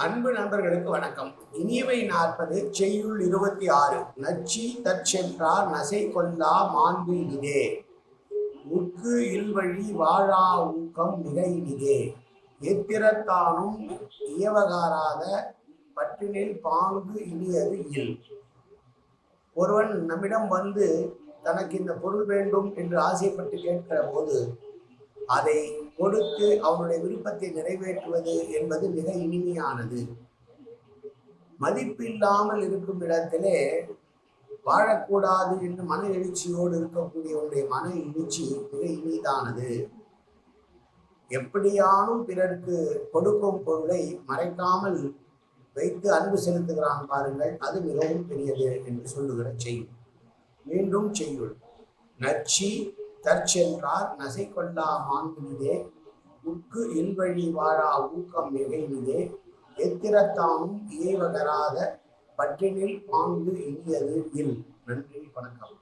அன்பு நண்பர்களுக்கு வணக்கம். இனியவை நாற்பது செய்யுள் இருபத்தி ஆறு நச்சி தற்சென்றார் நசை கொல்லா மாண்பு இனிதே உக்கு இல்வழி வாழா ஊக்கம் மிக இனிதே எத்திரத்தானும் இயவகாராத பற்றினில் பாங்கு இனியது இல். ஒருவன் நம்மிடம் வந்து தனக்கு இந்த பொருள் வேண்டும் என்று ஆசைப்பட்டு கேட்கிற போது அதை கொடுத்து அவனுடைய விருப்பத்தை நிறைவேற்றுவது என்பது மிக இனிமையானது. மதிப்பில்லாமல் இருக்கும் இடத்திலே வாழக்கூடாது என்று மன எழுச்சியோடு இருக்கக்கூடியவனுடைய மன எழுச்சி மிக இனிதானது. எப்படியானும் பிறருக்கு கொடுக்கும் பொருளை மறைக்காமல் வைத்து அன்பு செலுத்துகிறான் பாருங்கள் அது மிகவும் பெரியது என்று சொல்லுகிற செய்யுள் மீண்டும் செய்யுள். நச்சி தற்சென்றார் நசை கொள்ளா மாண்பினிதே உக்கு இல்வழி வாழா ஊக்கம் மிகையினிதே எத்திரத்தானும் இயைவகராத பற்றினில் பாங்கு இனியது இல். நன்றி வணக்கம்.